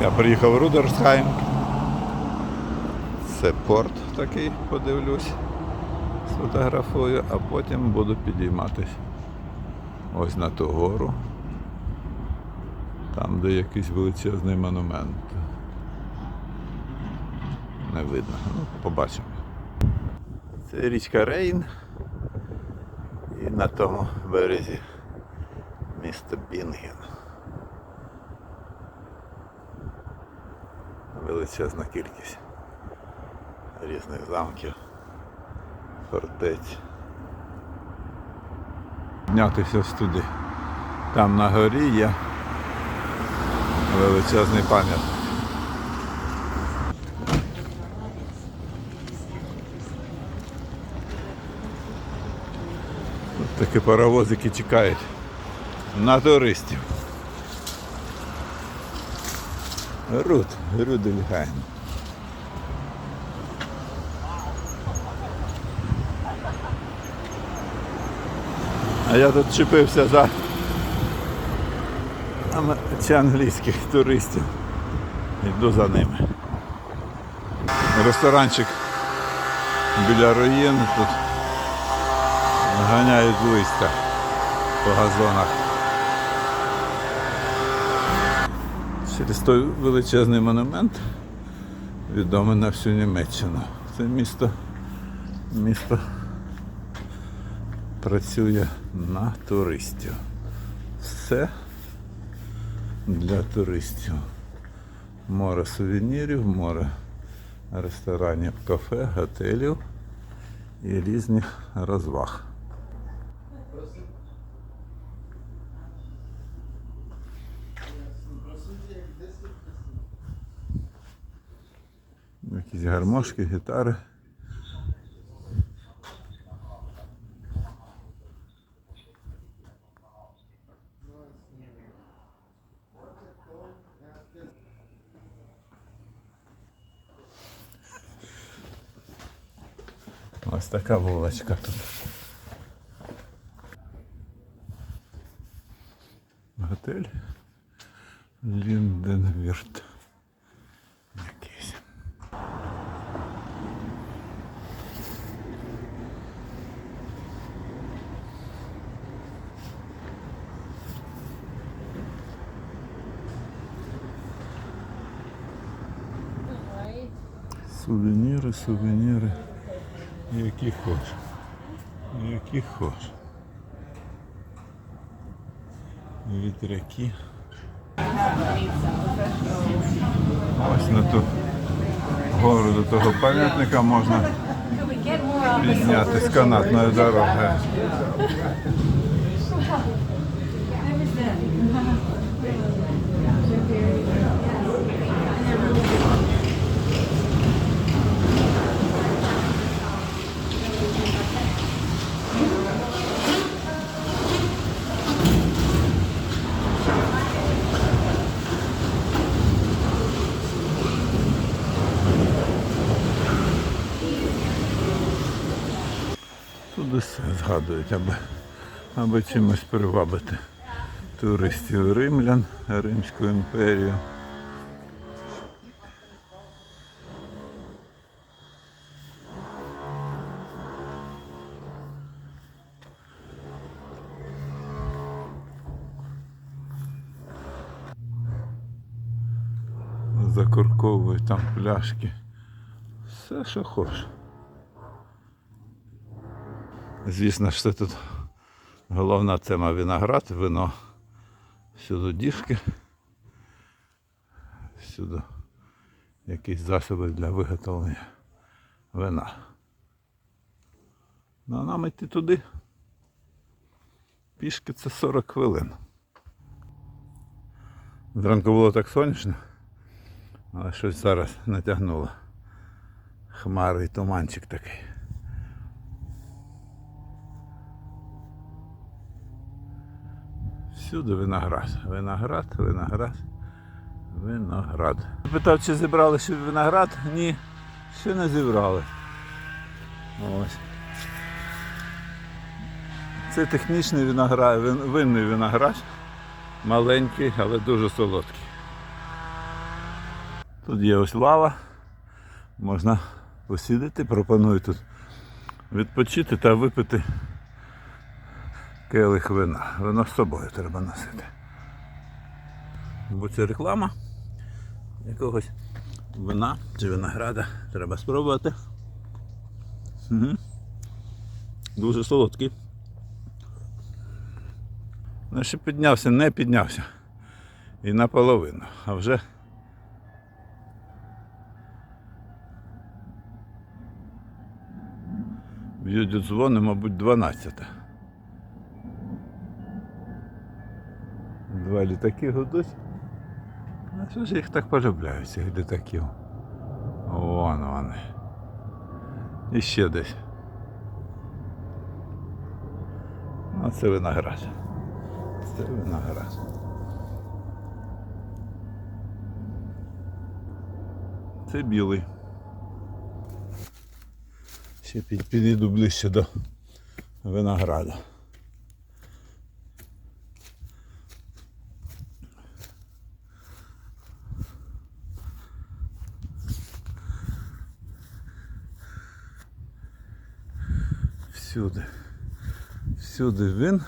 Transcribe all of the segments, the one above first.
Я приїхав в Рудерсхайм. Це порт такий, подивлюсь, сфотографую, а потім буду підійматись ось на ту гору. Там, де якийсь величезний монумент. Не видно. Ну, побачимо. Це річка Рейн. І на тому березі місто Бінген. Величезна кількість різних замків, фортець. Піднятися ось. Там на горі є величезний пам'ятник. Такі паровозики чекають на туристів. Руд, Рудельгайн. А я тут чіпився за чи англійських туристів. Йду за ними. Ресторанчик біля руїн тут ганяють листя по газонах. Через той величезний монумент відомий на всю Німеччину. Це місто, місто працює на туристів. Все для туристів. Море сувенірів, море ресторанів, кафе, готелів і різних розваг. Якісь гармошки, гітари. Ось така вулочка тут. Готель Лінденвірт. Якийсь. Сувеніри, сувеніри. Які хоч. Які хоч. Вітряки. Ось на ту гору до того пам'ятника можна піднятися канатною дорогою. Тут усе згадують, аби, аби чимось привабити туристів римлян, Римську імперію. Закурковують там пляшки. Все, що хочеш. Звісно це тут головна тема виноград, вино. Всюди діжки. Всюди якісь засоби для виготовлення вина. Ну а нам йти туди. Пішки це 40 хвилин. Зранку було так сонячно, але щось зараз натягнуло. Хмари і туманчик такий. Всюди виноград. Виноград, виноград, виноград. Питав, чи зібрали ще виноград? Ні, ще не зібрали. Ось. Це технічний виноград, вин- винний виноград. Маленький, але дуже солодкий. Тут є ось лава. Можна посідати. Пропоную тут відпочити та випити келих вина. Вино з собою треба носити. Бо це реклама якогось вина чи винограда. Треба спробувати. Угу. Дуже солодкий. Ну, ще піднявся, не піднявся. І наполовину. А вже б'ють дзвони, мабуть, 12. Два літаки гудуть. А що ж їх так полюбляють, цих літаків? Вон вони. І ще десь. А це виноград. Це виноград. Це білий. Ще під, підійду ближче до винограда. Всюди. Всюди він.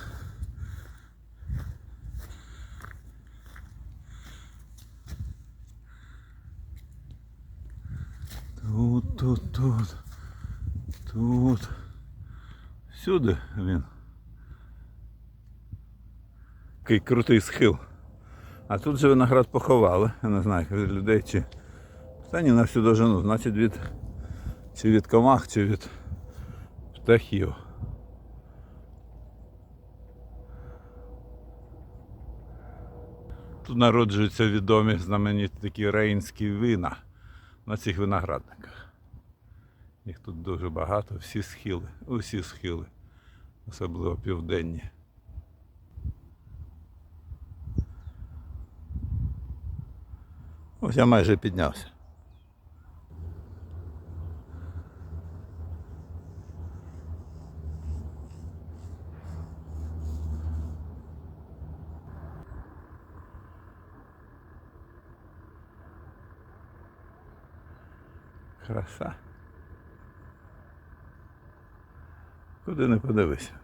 Тут, тут, тут. Тут. Всюди він. Такий крутий схил. А тут же виноград поховали. Я не знаю, від людей чи. Та ні, на всю дожину. Значить від. Чи від комах, чи від птахів. Тут народжуються відомі знамениті такі рейнські вина на цих виноградниках. Їх тут дуже багато, всі схили, усі схили, особливо південні. Ось я майже піднявся. Краса. Куди не подивися.